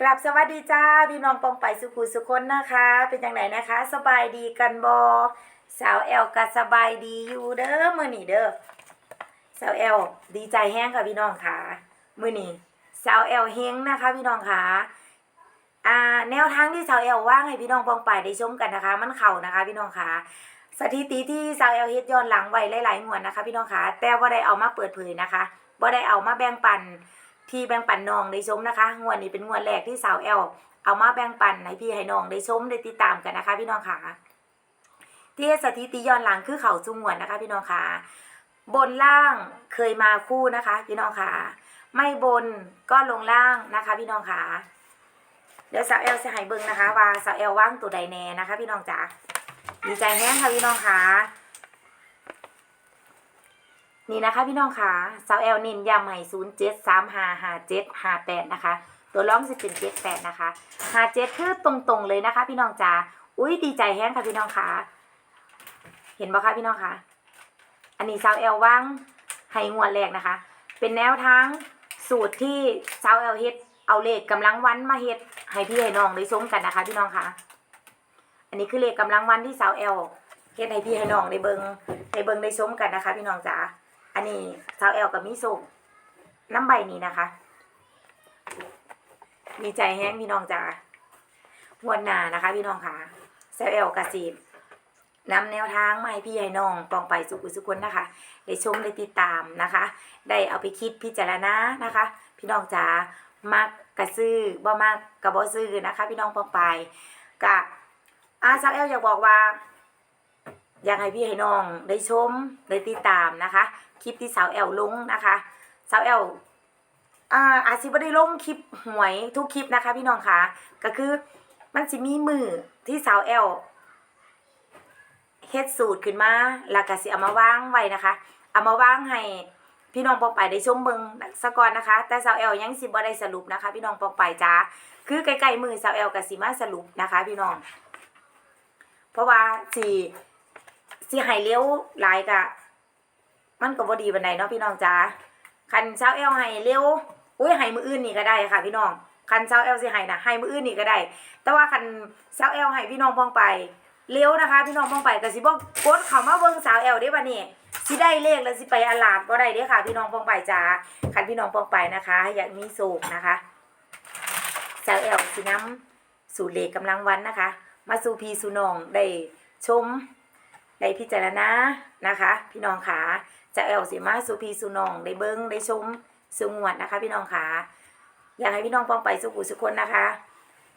กลับสวัสดีจ้าพี่น้องปองไปสุขุสุคนนะคะ เป็นยังไงนะคะ สบายดีกันบอสาวแอลก็สบายดีอยู่เด้อมือนี่เด้อสาวแอลดีใจแห้งค่ะพี่น้องค่ะมือนี่สาวแอลเฮงนะคะ พี่น้องค่ะอ่าแนวทางที่สาวแอลว่างให้พี่น้องปองไปได้ชมกันนะคะ มันเข่านะคะ พี่น้องค่ะสถิติที่สาวแอลเฮ็ดย้อนหลังไว้หลายๆงวดนะคะ พี่น้องค่ะแต่ว่าได้เอามาเปิดเผยนะคะว่าได้เอามาแบ่งปัน ที่แบ่งปันน้องได้ชมนะคะงวดนี้เป็นงวดแรกที่สาวแอลเอามาแบ่งปันให้พี่ให้น้องได้ชมได้ติดตามกันนะคะ พี่น้องค่ะที่สถิติย้อนหลังคือเขาจุงวดนะคะ พี่น้องค่ะบนล่างเคยมาคู่นะคะ พี่น้องค่ะไม่บนก็ลงล่างนะคะ พี่น้องค่ะเดี๋ยวสาวแอลจะให้เบิ่งนะคะ ว่าสาวแอลว่างตัวใดแน่นะคะ พี่น้องจ๋าดีใจแห้งค่ะพี่น้องค่ะ นี่นะคะพี่น้องค่ะสาวแอลนินยำใหม่ศูนย์เจ็ดสามห้าห้าเจ็ดห้าแปดนะคะ ตัวร้องสิเป็นเจ็ดแปดนะคะห้าเจ็ดคือตรงๆเลยนะคะ พี่น้องจ๋าอุ้ยดีใจแห้งค่ะพี่น้องค่ะ เห็นบ่คะพี่น้องค่ะ อันนี้สาวแอลว่างให้งวดแรกนะคะ เป็นแนวทางสูตรที่สาวแอลเฮ็ดเอาเลขกำลังวันมาเฮ็ดให้พี่ให้น้องได้ชมกันนะคะ พี่น้องค่ะ อันนี้คือเลขกำลังวันที่สาวแอลเฮ็ดให้พี่ให้น้องได้เบิงได้เบิงได้ชมกันนะคะ พี่น้องจ๋า อันนี้สาวแอลกับมิสุน้ำใบนี้นะคะ มีใจแห้งพี่น้องจ๋างวดหนานะคะ พี่น้องค่ะสาวแอลกับสีนำแนวทางมาให้พี่ให้น้องปองไปสุขุสุคนนะคะ ได้ชมได้ติดตามนะคะ ได้เอาไปคิดพิจารณานะคะ พี่น้องจ๋ามักกระซื้อบ่มักกระบ่ซื้อนะคะ พี่น้องปองไปกะอาสาวแอลอยากบอกว่า อยากให้พี่ให้น้องได้ชมได้ติดตามนะคะ คลิปที่สาวแอลลงนะคะสาวแอลอ่าอาจสิบ่ได้ลงคลิปหวยทุกคลิปนะคะ พี่น้องคะก็คือมันสิมีมือที่สาวแอลเฮ็ดสูตรขึ้นมาแล้วก็สิเอามาวางไว้นะคะ เอามาวางให้พี่น้องปองไปได้ชมเบิ่งซะก่อนนะคะ แต่สาวแอลยังสิบ่ได้สรุปนะคะ พี่น้องปองไปจ้าคือใกล้ๆมือสาวแอลก็สิมาสรุปนะคะ พี่น้อง เพราะว่าสิ สิให้เลี้ยวหลายกะ มันก็บ่ดีปานใดเนาะพี่น้องจ้าคันเช้าแอลให้เร็วอุ้ยให้มืออื่นนี่ก็ได้ค่ะ พี่น้องคันเช้าแอลสิให้นะให้มืออื่นนี่ก็ได้ แต่ว่าคันเช้าแอลให้พี่น้องพ้องไปเร็วนะคะ พี่น้องพ้องไปก็สิบ่กดเข้ามาเบิ่งสาวแอลได้บัดนี้สิได้เลขแล้วสิไปอลาดบ่ได้เด้ค่ะ พี่น้องพ้องไปจ้าคันพี่น้องพ้องไปนะคะ อยากมีโศกนะคะสาวแอลสินํสู่เลขกำลังวันนะคะ มาสู่พีสู่น้องได้ชม ได้พิจารณานะคะ พี่น้องขาจะแอลสิมาสุพีสุนองได้เบิ้งได้ชมสุงวดนะคะ พี่น้องขาอยากให้พี่น้องป้องไปสุขุสุคนนะคะ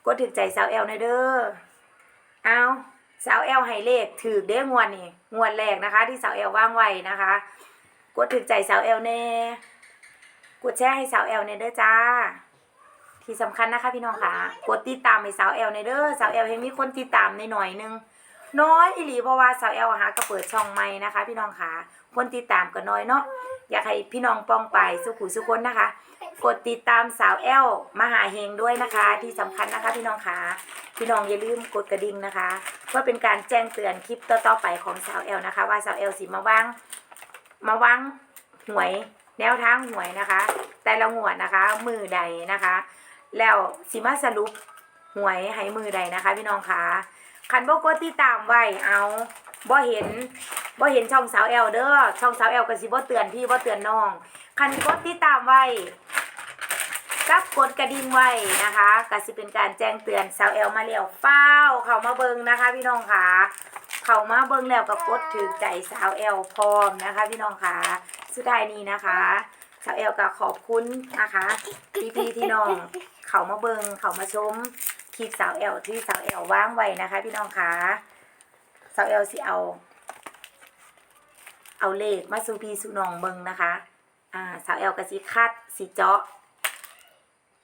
กดถึกใจสาวแอลในเด้อเอาสาวแอลให้เลขถือเด้งวดนี่งวดแรกนะคะ ที่สาวแอลว่างไว้นะคะ กดถึกใจสาวแอลเน่กดแชร์ให้สาวแอลเน่เด้อจ้า ที่สำคัญนะคะ พี่น้องค่ะ กดติดตามให้สาวแอลในเด้อสาวแอลเห็นมีคนติดตามในหน่อยนึง น้อยอีหลีเพราะว่าสาวแอลหาก็เปิดช่องใหม่นะคะ พี่น้องค่ะคนติดตามก็น้อยเนาะอยากให้พี่น้องปองไปสุขุสุคนนะคะ กดติดตามสาวแอลมหาเฮงด้วยนะคะ ที่สำคัญนะคะ พี่น้องค่ะพี่น้องอย่าลืมกดกระดิ่งนะคะเพื่อเป็นการแจ้งเตือนคลิปต่อๆไปของสาวแอลนะคะ ว่าสาวแอลสิมาว่างมาว่างหวยแนวทางหวยนะคะ แต่ละหวดนะคะ มือใดนะคะ แล้วสิมาสรุปหวยให้มือใดนะคะ พี่น้องค่ะ คันบ่กดติตามไว้เอาบ่เห็นบ่เห็นช่องสาวแอลเด้อช่องสาวแอลก็สิบ่เตือนพี่บ่เตือนน้องคันกดติดตามไว้กับกดกระดิ่งไว้นะคะก็สิเป็นการแจ้งเตือนสาวแอลมาแล้วฟ้าเข้ามาเบิงนะคะ พี่น้องค่ะเข้ามาเบิงแล้วก็กดถือใจสาวแอลพร้อมนะคะ พี่น้องค่ะสุดท้ายนี้นะคะสาวแอลก็ขอบคุณนะคะพี่พี่ที่น้อง เข้ามาเบิงเข้ามาชม คลิปสาวแอลที่สาวแอลว่างไว้นะคะ พี่น้องคะสาวแอลสิเอา เอาเลขมาสูพีสู่น้องเบิงนะคะ อ่าสาวแอลก็สิคัดสิเจาะ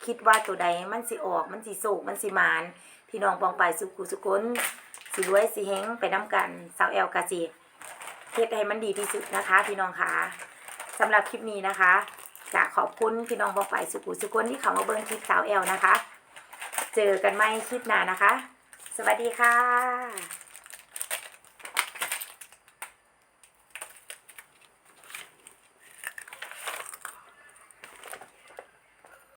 คิดว่าตัวใดมันสิออกมันสิโศกมันสิมานพี่น้องปองไปสุขุสุคนสิรวยสิเฮงไปน้ำกันสาวแอลกะสิเฮ็ดให้มันดีที่สุดนะคะ พี่น้องคะสำหรับคลิปนี้นะคะจะขอบคุณพี่น้องปองไปสุขุสุคนที่เขามาเบิงคลิปสาวแอลนะคะ เจอกันไม่คลิปหน้านะคะ สวัสดีค่ะ